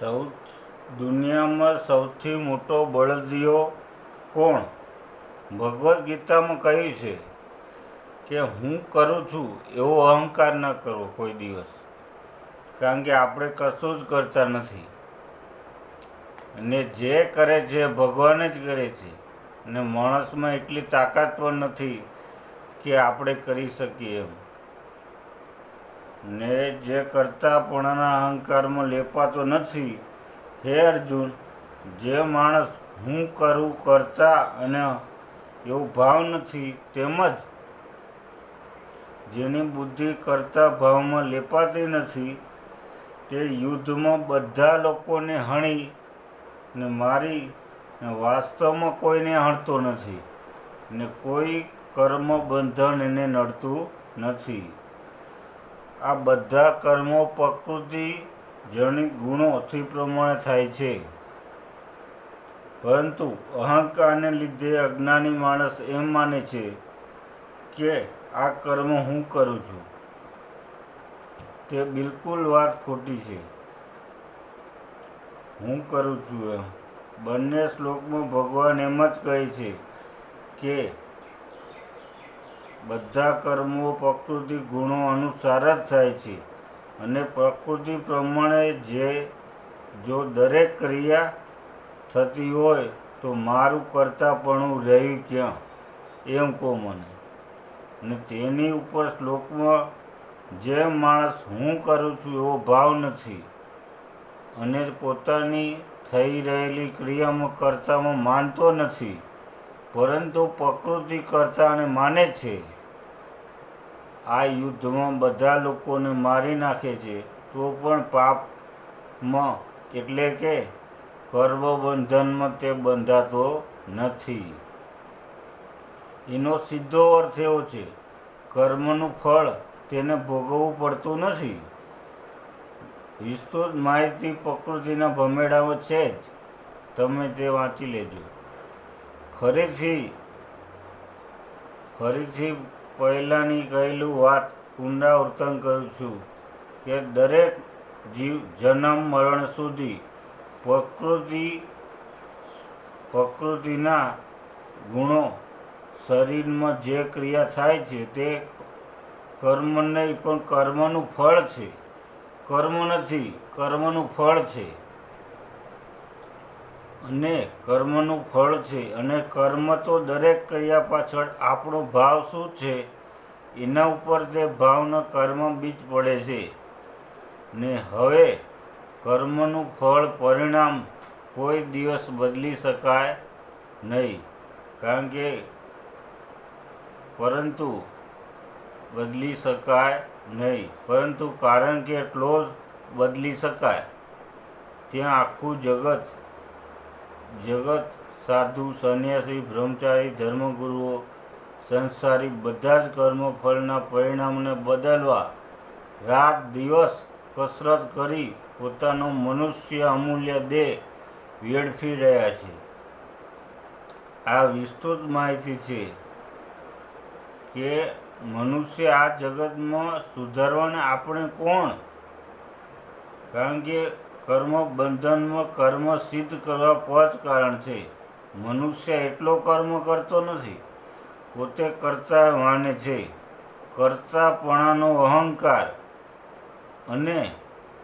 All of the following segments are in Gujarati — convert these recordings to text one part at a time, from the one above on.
સૌ દુનિયામાં સૌથી મોટો બળદિયો કોણ? ભગવદ્ ગીતામાં કહ્યું છે કે હું કરું છું એવો અહંકાર ન કરવો કોઈ દિવસ. કારણ કે આપણે કશું જ કરતા નથી. અને જે કરે છે ભગવાન જ કરે છે. અને માણસમાં એટલી તાકાત પણ નથી કે આપણે કરી શકીએ એમ. ને જે કરતાપણાના અહંકારમાં લેપાતો નથી, હે અર્જુન, જે માણસ હું કરું, કરતા અને એવો ભાવ નથી તેમજ જેની બુદ્ધિ કરતા ભાવમાં લેપાતી નથી, તે યુદ્ધમાં બધા લોકોને હણી ને મારી ને વાસ્તવમાં કોઈને હણતો નથી ને કોઈ કર્મ બંધન એને નડતું નથી. આ બધા કર્મો પ્રકૃતિ જનિત ગુણોથી પ્રમાણે થાય છે. પરંતુ અહંકારને લીધે અજ્ઞાની માણસ એમ માને છે કે આ કર્મ હું કરું છું. તે બિલકુલ વાત ખોટી છે. હું કરું છું એમ. બંને શ્લોકમાં ભગવાન એમ જ કહે છે કે બધા કર્મો પ્રકૃતિ ગુણો અનુસાર જ થાય છે. અને પ્રકૃતિ પ્રમાણે જે, જો દરેક ક્રિયા થતી હોય તો મારું કરતાપણું રહ્યું ક્યાં? એમ કહો મને. અને તેની ઉપર શ્લોકમાં, જે માણસ હું કરું છું એવો ભાવ નથી. અને પોતાની થઈ રહેલી ક્રિયામાં કરતામાં માનતો નથી. પરંતુ પ્રકૃતિ કરતાને માને છે. આ યુદ્ધમાં બધા લોકોને મારી નાખે છે, તો પણ પાપમાં એટલે કે કર્મબંધનમાં તે બંધાતો નથી. એનો સીધો અર્થ એવો છે, કર્મનું ફળ તેને ભોગવવું પડતું નથી. વિસ્તૃત માહિતી પ્રકૃતિના ભમેડામાં છે જ. તમે તે વાંચી લેજો. ફરીથી ફરીથી પહેલાંની કહેલું વાત પુનરાવર્તન કરું છું કે દરેક જીવ જન્મ મરણ સુધી પ્રકૃતિ પ્રકૃતિના ગુણો શરીરમાં જે ક્રિયા થાય છે તે કર્મ નહીં પણ કર્મનું ફળ છે. કર્મ નથી, કર્મનું ફળ છે. અને કર્મનું ફળ છે અને કર્મ તો દરેક ક્રિયા પાછળ આપણો ભાવ શું છે? એના ઉપર તે ભાવના કર્મ બીજ પડે છે. ને હવે કર્મનું ફળ પરિણામ કોઈ દિવસ બદલી શકાય નહીં. કારણ કે પરંતુ બદલી શકાય નહીં. પરંતુ કારણ કે જ બદલી શકાય. ત્યાં આખું જગત જગત, સાધુ, સંન્યાસી, બ્રહ્મચારી, ધર્મગુરુઓ, સંસારી બધા જ કર્મફળના પરિણામને બદલવા રાત દિવસ કસરત કરી પોતાનો મનુષ્ય અમૂલ્ય દેહ વેડફી રહ્યા છે. આ વિસ્તૃત માહિતી છે કે મનુષ્ય આ જગતમાં સુધારવાને આપણે કોણ? કારણ કે કર્મ બંધનમાં કર્મ સિદ્ધ કરવા પાંચ કારણ છે. મનુષ્ય એટલો કર્મ કરતો નથી. પોતે કરતા માને છે. કરતાપણાનો અહંકાર અને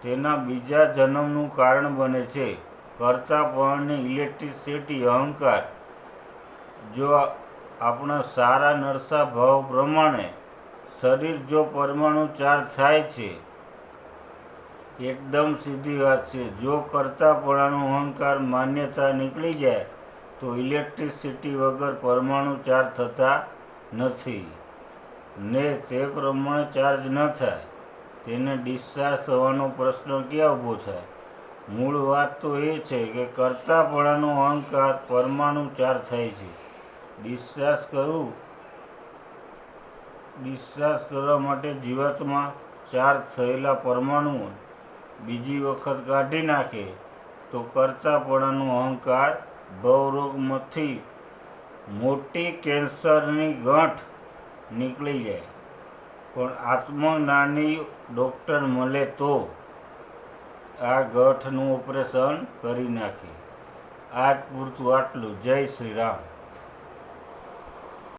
તેના બીજા જન્મનું કારણ બને છે. કરતાપણની ઇલેક્ટ્રિસિટી, અહંકાર. જો આપણા સારા નરસા ભાવ પ્રમાણે શરીર જો પરમાણુ ચાર્જ થાય છે એકદમ સીધી વાત છે. જો કરતાપણાનો અહંકાર માન્યતા નીકળી જાય, તો ઇલેક્ટ્રિસિટી વગર પરમાણુ ચાર્જ થતા નથી. ને તે પ્રમાણે ચાર્જ ન થાય. તેને ડિસ્ચાર્જ થવાનો પ્રશ્ન ક્યાં ઊભો થાય? મૂળ વાત તો એ છે કે કરતાપણાનો અહંકાર પરમાણુ ચાર્જ થાય છે. ડિસ્ચાર્જ કરવું ડિસ્ચાર્જ કરવા માટે જીવાતમાં ચાર્જ થયેલા પરમાણુઓ બીજી વખત કાઢી નાખે તો કરતાપણાનો અહંકાર ભવરોગમાંથી મોટી કેન્સરની ગાંઠ નીકળી જાય. પણ આત્મજ્ઞાની ડૉક્ટર મળે તો આ ગાંઠનું ઓપરેશન કરી નાખે. આજ પૂરતું આટલું. જય શ્રી રામ.